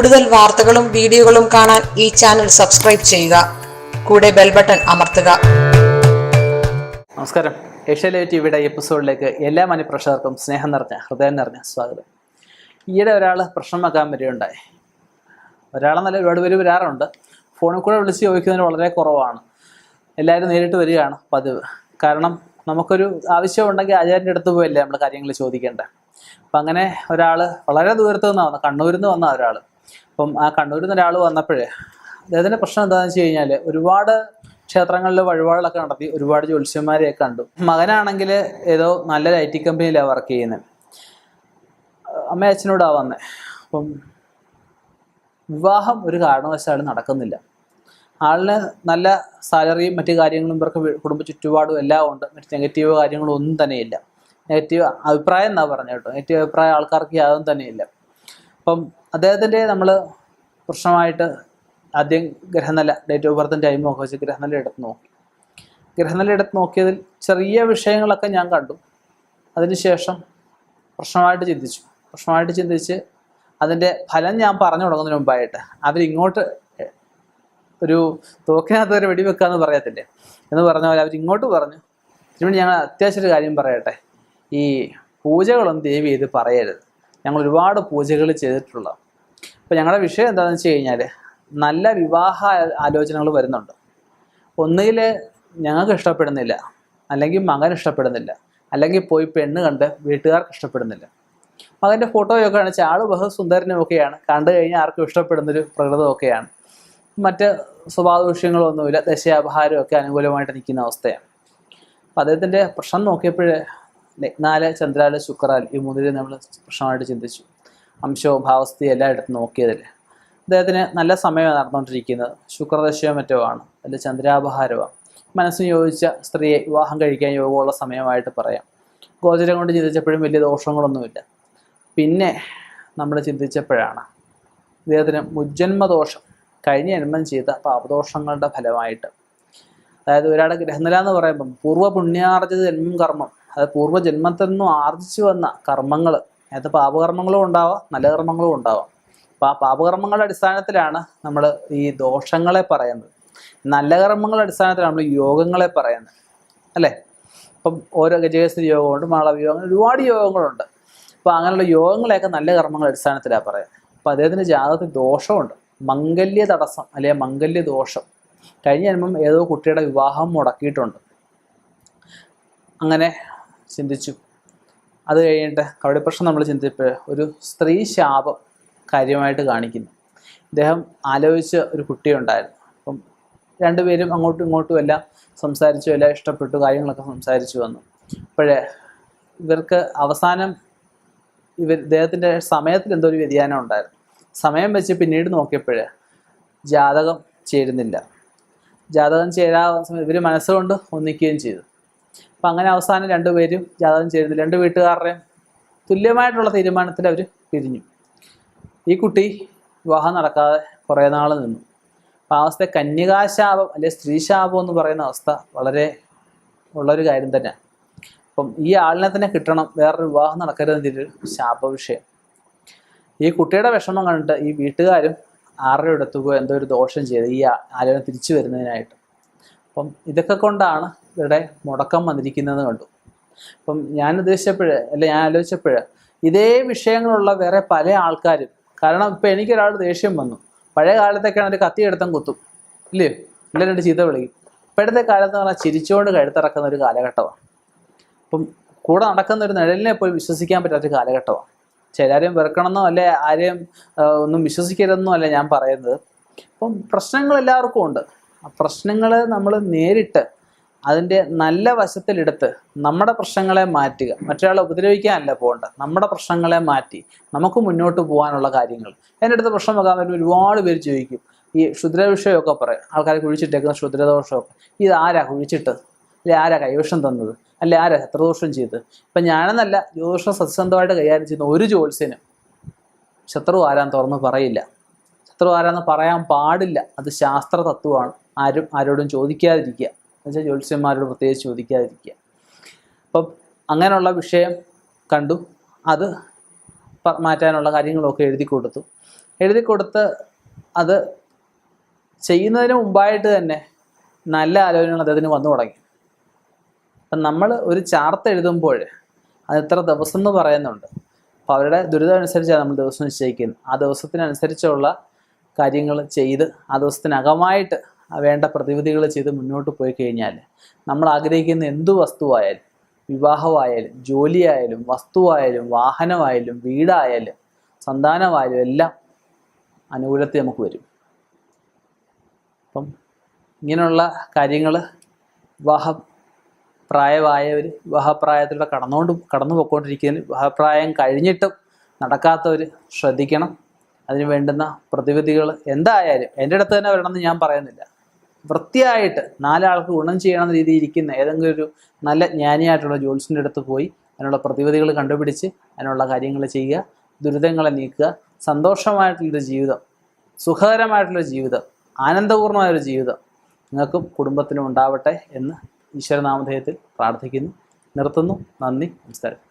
കൂടുതൽ വാർത്തകളും വീഡിയോകളും കാണാൻ ഈ ചാനൽ സബ്സ്ക്രൈബ് ചെയ്യുക. കൂടെ ബെൽ ബട്ടൺ അമർത്തുക. നമസ്കാരം. ഏഷ്യാലേ ടിവിയുടെ എപ്പിസോഡിലേക്ക് എല്ലാ മനുപ്രേക്ഷകർക്കും സ്നേഹം നിറഞ്ഞ ഹൃദയം നിറഞ്ഞ സ്വാഗതം. ഈയിടെ ഒരാൾ പ്രശ്നം വെക്കാൻ വരികയുണ്ടായി. നല്ല ഒരുപാട് പേര് വരാറുണ്ട്. ഫോണിൽ കൂടെ വിളിച്ച് ചോദിക്കുന്നതിന് വളരെ കുറവാണ്. എല്ലാവരും നേരിട്ട് വരികയാണ് പതിവ്. കാരണം നമുക്കൊരു ആവശ്യമുണ്ടെങ്കിൽ ആചാര്യന്റെ അടുത്ത് പോയല്ലേ നമ്മൾ കാര്യങ്ങൾ ചോദിക്കേണ്ടത്. അപ്പം അങ്ങനെ ഒരാൾ വളരെ ദൂരത്ത് നിന്നാണ് കണ്ണൂരിൽ നിന്ന് വന്ന ഒരാൾ അപ്പം ആ കണ്ണൂരിൽ നിന്ന് ഒരാൾ വന്നപ്പോഴേ അദ്ദേഹത്തിന്റെ പ്രശ്നം എന്താണെന്ന് വെച്ച് കഴിഞ്ഞാൽ ഒരുപാട് ക്ഷേത്രങ്ങളിൽ വഴിപാടുകളൊക്കെ നടത്തി ഒരുപാട് ജ്യോത്സ്യന്മാരെയൊക്കെ കണ്ടു. മകനാണെങ്കിൽ ഏതോ നല്ലൊരു ഐ ടി കമ്പനിയിലാണ് വർക്ക് ചെയ്യുന്നത് അമ്മ അച്ഛനോടാണ് വന്നത് അപ്പം വിവാഹം ഒരു കാരണവശാലും നടക്കുന്നില്ല. ആളിന് നല്ല സാലറിയും മറ്റു കാര്യങ്ങളും ഇവർക്ക് കുടുംബ ചുറ്റുപാടും എല്ലാം ഉണ്ട്. മറ്റ് നെഗറ്റീവ് കാര്യങ്ങളും ഒന്നും തന്നെയില്ല നെഗറ്റീവ് അഭിപ്രായം എന്നാ പറഞ്ഞു കേട്ടോ. നെഗറ്റീവ് അഭിപ്രായം ആൾക്കാർക്ക് യാതൊന്നും തന്നെയില്ല അപ്പം അദ്ദേഹത്തിന്റെ നമ്മൾ പ്രശ്നമായിട്ട് ആദ്യം ഗ്രഹനില ഡേറ്റ് ഓഫ് ബർത്തും ടൈം ഒക്കെ വെച്ച് ഗ്രഹനില എടുത്ത് നോക്കി. ഗ്രഹനില എടുത്ത് നോക്കിയതിൽ ചെറിയ വിഷയങ്ങളൊക്കെ ഞാൻ കണ്ടു. അതിനുശേഷം പ്രശ്നമായിട്ട് ചിന്തിച്ചു. പ്രശ്നമായിട്ട് ചിന്തിച്ച് അതിന്റെ ഫലം ഞാൻ പറഞ്ഞു തുടങ്ങുന്നതിന് മുമ്പായിട്ട് അവരിങ്ങോട്ട് ഒരു തോക്കിനകത്ത് ഒരു വെടിവെക്കാന്ന് പറയത്തില്ലേ? എന്ന് പറഞ്ഞ പോലെ അവരിങ്ങോട്ട് പറഞ്ഞു. ഇതിനുവേണ്ടി ഞങ്ങൾ അത്യാവശ്യം ഒരു കാര്യം പറയട്ടെ. ഈ പൂജകളൊന്നും ദേവി ഇത് പറയരുത്. ഞങ്ങൾ ഒരുപാട് പൂജകൾ ചെയ്തിട്ടുള്ള അപ്പോൾ ഞങ്ങളുടെ വിഷയം എന്താണെന്ന് വെച്ച് കഴിഞ്ഞാൽ നല്ല വിവാഹ ആലോചനകൾ വരുന്നുണ്ട്. ഒന്നുകിൽ ഞങ്ങൾക്ക് ഇഷ്ടപ്പെടുന്നില്ല അല്ലെങ്കിൽ മകൻ ഇഷ്ടപ്പെടുന്നില്ല അല്ലെങ്കിൽ പോയി പെണ്ണ് കണ്ട് വീട്ടുകാർക്ക് ഇഷ്ടപ്പെടുന്നില്ല. മകന്റെ ഫോട്ടോയൊക്കെ കാണിച്ചാൽ ആൾ ബഹുസുന്ദരനും ഒക്കെയാണ് കണ്ടു കഴിഞ്ഞാൽ ആർക്കും ഇഷ്ടപ്പെടുന്നൊരു പ്രകൃതമൊക്കെയാണ്. മറ്റ് സ്വഭാവദൂഷ്യങ്ങളൊന്നുമില്ല ദശാപഹാരമൊക്കെ അനുകൂലമായിട്ട് നിൽക്കുന്ന അവസ്ഥയാണ്. അപ്പം അദ്ദേഹത്തിന്റെ പ്രശ്നം നോക്കിയപ്പോൾ ലഗ്നാൽ ചന്ദ്രാൽ ശുക്രാൽ ഈ മൂന്നിൽ നമ്മൾ പ്രശ്നമായിട്ട് ചിന്തിച്ചു. അംശവും ഭാവസ്ഥയും എല്ലായിടത്തും നോക്കിയതിൽ അദ്ദേഹത്തിന് നല്ല സമയമാണ് നടന്നുകൊണ്ടിരിക്കുന്നത് ശുക്രദശയോ മറ്റോ ആണ്. അതിൽ ചന്ദ്രാപഹാരമാണ് മനസ്സിന് യോജിച്ച സ്ത്രീയെ വിവാഹം കഴിക്കാൻ യോഗമുള്ള സമയമായിട്ട് പറയാം. ഗോചരം കൊണ്ട് ചിന്തിച്ചപ്പോഴും വലിയ ദോഷങ്ങളൊന്നുമില്ല. പിന്നെ നമ്മൾ ചിന്തിച്ചപ്പോഴാണ് ഇദ്ദേഹത്തിന് മുജ്ജന്മദോഷം കഴിഞ്ഞ ജന്മം ചെയ്ത പാപദോഷങ്ങളുടെ ഫലമായിട്ട്. അതായത് ഒരാളുടെ ഗ്രഹനില എന്ന് പറയുമ്പം പൂർവ പുണ്യാർജിത ജന്മം കർമ്മം അതായത് പൂർവജന്മത്തിൽ നിന്നും ആർജിച്ചു വന്ന കർമ്മങ്ങൾ അതായത് പാപകർമ്മങ്ങളും ഉണ്ടാവാം നല്ല കർമ്മങ്ങളും ഉണ്ടാവാം. അപ്പം ആ പാപകർമ്മങ്ങളുടെ അടിസ്ഥാനത്തിലാണ് നമ്മൾ ഈ ദോഷങ്ങളെ പറയുന്നത്. നല്ല കർമ്മങ്ങളുടെ അടിസ്ഥാനത്തിലാണ് നമ്മൾ യോഗങ്ങളെ പറയുന്നത്. അല്ലേ? ഇപ്പം ഓരോ ഗജകസ്ഥിതി യോഗമുണ്ട് മാളവയോഗം ഒരുപാട് യോഗങ്ങളുണ്ട്. അപ്പോൾ അങ്ങനെയുള്ള യോഗങ്ങളെയൊക്കെ നല്ല കർമ്മങ്ങളുടെ അടിസ്ഥാനത്തിലാണ് പറയുന്നത്. അപ്പോൾ അദ്ദേഹത്തിന്റെ ജാതകത്തിൽ ദോഷമുണ്ട്. മംഗല്യ തടസ്സം അല്ലെങ്കിൽ മംഗല്യ ദോഷം. കഴിഞ്ഞ ജന്മം ഏതോ കുട്ടിയുടെ വിവാഹം മുടക്കിയിട്ടുണ്ട്. അങ്ങനെ ചിന്തിച്ചു. അത് കഴിഞ്ഞിട്ട് കവടി പ്രശ്നം നമ്മൾ ചിന്തിച്ചപ്പോൾ ഒരു സ്ത്രീ ശാപം കാര്യമായിട്ട് കാണിക്കുന്നു. ഇദ്ദേഹം ആലോചിച്ച ഒരു കുട്ടിയുണ്ടായിരുന്നു. അപ്പം രണ്ടുപേരും അങ്ങോട്ടും ഇങ്ങോട്ടും എല്ലാം സംസാരിച്ചു എല്ലാം ഇഷ്ടപ്പെട്ടു കാര്യങ്ങളൊക്കെ സംസാരിച്ചു വന്നു. അപ്പോഴേ ഇവർക്ക് അവസാനം ഇവർ ഇദ്ദേഹത്തിന്റെ സമയത്തിൽ എന്തോ ഒരു വ്യതിയാനം ഉണ്ടായിരുന്നു. സമയം വെച്ച് പിന്നീട് നോക്കിയപ്പോഴേ ജാതകം ചേരുന്നില്ല. ജാതകം ചേരാ ഇവർ മനസ്സുകൊണ്ട് ഒന്നിക്കുകയും ചെയ്തു. അപ്പം അങ്ങനെ അവസാനം രണ്ടുപേരും ജാതകം ചേരുന്നു രണ്ട് വീട്ടുകാരുടെയും തുല്യമായിട്ടുള്ള തീരുമാനത്തിൽ അവർ പിരിഞ്ഞു. ഈ കുട്ടി വിവാഹം നടക്കാതെ കുറേ നാൾ നിന്നു. അപ്പം ആ അവസ്ഥ കന്യകാശാപം അല്ലെങ്കിൽ സ്ത്രീശാപം എന്ന് പറയുന്ന അവസ്ഥ വളരെ ഉള്ളൊരു കാര്യം തന്നെയാണ് അപ്പം ഈ ആളിനെ തന്നെ കിട്ടണം. വേറൊരു വിവാഹം നടക്കരുതെന്നൊരു ശാപ വിഷയം. ഈ കുട്ടിയുടെ വിഷമം കണ്ടിട്ട് ഈ വീട്ടുകാരും ആരുടെ അടുത്ത് പോയി എന്തോ ഒരു ദോഷം ചെയ്ത് ഈ ആലോചന തിരിച്ചു വരുന്നതിനായിട്ട്. അപ്പം ഇതൊക്കെ കൊണ്ടാണ് ഇവിടെ മുടക്കം വന്നിരിക്കുന്നത് കണ്ടു. അപ്പം ഞാൻ ഉദ്ദേശിച്ചപ്പോഴേ അല്ലെ ഞാൻ ആലോചിച്ചപ്പോഴേ ഇതേ വിഷയങ്ങളുള്ള വേറെ പല ആൾക്കാരും കാരണം ഇപ്പം എനിക്കൊരാൾ ദേഷ്യം വന്നു. പഴയ കാലത്തൊക്കെയാണ് ഒരു കത്തി എടുത്തും കുത്തും ഇല്ലയോ ഇല്ല രണ്ട് ചീത്ത വിളിക്കും. ഇപ്പോഴത്തെ കാലത്ത് പറഞ്ഞാൽ ചിരിച്ചുകൊണ്ട് കഴുത്തിറക്കുന്ന ഒരു കാലഘട്ടമാണ് അപ്പം കൂടെ നടക്കുന്ന ഒരു നിഴലിനെ പോയി വിശ്വസിക്കാൻ പറ്റാത്തൊരു കാലഘട്ടമാണ് ചിലരെയും വെറുക്കണമെന്നോ അല്ലെ ആരെയും ഒന്നും വിശ്വസിക്കരുതെന്നോ അല്ല ഞാൻ പറയുന്നത്. അപ്പം പ്രശ്നങ്ങൾ എല്ലാവർക്കും ഉണ്ട്. ആ പ്രശ്നങ്ങൾ നമ്മൾ നേരിട്ട് അതിന്റെ നല്ല വശത്തിലെടുത്ത് നമ്മുടെ പ്രശ്നങ്ങളെ മാറ്റുക. മറ്റൊരാളെ ഉപദ്രവിക്കാനല്ല പോകേണ്ടത്. നമ്മുടെ പ്രശ്നങ്ങളെ മാറ്റി നമുക്ക് മുന്നോട്ട് പോകാനുള്ള കാര്യങ്ങൾ. എന്റെ അടുത്ത് പ്രശ്നം വെക്കാൻ വരുമ്പോൾ ഒരുപാട് പേര് ചോദിക്കും. ഈ ക്ഷുദ്ര വിഷയമൊക്കെ പറയും. ആൾക്കാർ കുഴിച്ചിട്ടേക്കുന്ന ക്ഷുദ്രദോഷമൊക്കെ. ഇത് ആരാ കുഴിച്ചിട്ടത്? അല്ലെ ആരാ കൈവശം തന്നത്? അല്ലെ ആരാ ശത്രുദോഷം ചെയ്തത് ഇപ്പം ഞാനെന്നല്ല ജ്യോതിഷം സത്യസന്ധമായിട്ട് കൈകാര്യം ചെയ്യുന്ന ഒരു ജ്യോത്സ്യനും ശത്രു ആരാന്ന് തുറന്ന് പറയില്ല. ശത്രു ആരാന്ന് പറയാൻ പാടില്ല. അത് ശാസ്ത്ര തത്വമാണ് ആരും ആരോടും ചോദിക്കാതിരിക്കുക. എന്നുവെച്ചാൽ ജ്യോത്സ്യന്മാരോട് പ്രത്യേകിച്ച് ചോദിക്കാതിരിക്കുക. അപ്പം അങ്ങനെയുള്ള വിഷയം കണ്ടു. അത് മാറ്റാനുള്ള കാര്യങ്ങളൊക്കെ എഴുതി കൊടുത്തു. എഴുതി കൊടുത്ത് അത് ചെയ്യുന്നതിന് മുമ്പായിട്ട് തന്നെ നല്ല ആലോചനകൾ അദ്ദേഹത്തിന് വന്നു തുടങ്ങി. അപ്പം നമ്മൾ ഒരു ചാർത്ത് എഴുതുമ്പോൾ അത് എത്ര ദിവസം എന്ന് പറയുന്നുണ്ട്. അപ്പോൾ അവരുടെ ദുരിതം അനുസരിച്ചാണ് നമ്മൾ ദിവസം നിശ്ചയിക്കുന്നത്. ആ ദിവസത്തിനനുസരിച്ചുള്ള കാര്യങ്ങൾ ചെയ്ത് ആ ദിവസത്തിനകമായിട്ട് വേണ്ട പ്രതിവിധികൾ ചെയ്ത് മുന്നോട്ട് പോയി കഴിഞ്ഞാൽ നമ്മൾ ആഗ്രഹിക്കുന്ന എന്തു വസ്തുവായാലും വിവാഹമായാലും ജോലിയായാലും വസ്തുവായാലും വാഹനമായാലും വീടായാലും സന്താനമായാലും എല്ലാം അനുകൂലത്തിൽ നമുക്ക് വരും. അപ്പം ഇങ്ങനെയുള്ള കാര്യങ്ങൾ വിവാഹ പ്രായമായവർ വിവാഹപ്രായത്തിലൂടെ കടന്നുകൊണ്ട് കടന്നു പോയിക്കൊണ്ടിരിക്കുന്നതിന് വിവാഹപ്രായം കഴിഞ്ഞിട്ടും നടക്കാത്തവർ ശ്രദ്ധിക്കണം. അതിന് വേണ്ടുന്ന പ്രതിവിധികൾ എന്തായാലും എന്റെ അടുത്ത് തന്നെ വരണമെന്ന് ഞാൻ പറയുന്നില്ല. വൃത്തിയായിട്ട് നാലാൾക്ക് ഗുണം ചെയ്യണമെന്ന രീതിയിൽ ഇരിക്കുന്ന ഏതെങ്കിലും ഒരു നല്ല ജ്ഞാനിയായിട്ടുള്ള ജോത്സ്യന്റെ അടുത്ത് പോയി അതിനുള്ള പ്രതിവിധികൾ കണ്ടുപിടിച്ച് അതിനുള്ള കാര്യങ്ങൾ ചെയ്യുക ദുരിതങ്ങളെ നീക്കുക സന്തോഷമായിട്ടുള്ളൊരു ജീവിതം സുഖകരമായിട്ടുള്ള ജീവിതം ആനന്ദപൂർണമായൊരു ജീവിതം നിങ്ങൾക്കും കുടുംബത്തിനും ഉണ്ടാവട്ടെ എന്ന് ഈശ്വരനാമധേയത്തിൽ പ്രാർത്ഥിക്കുന്നു നിർത്തുന്നു നന്ദി നമസ്കാരം.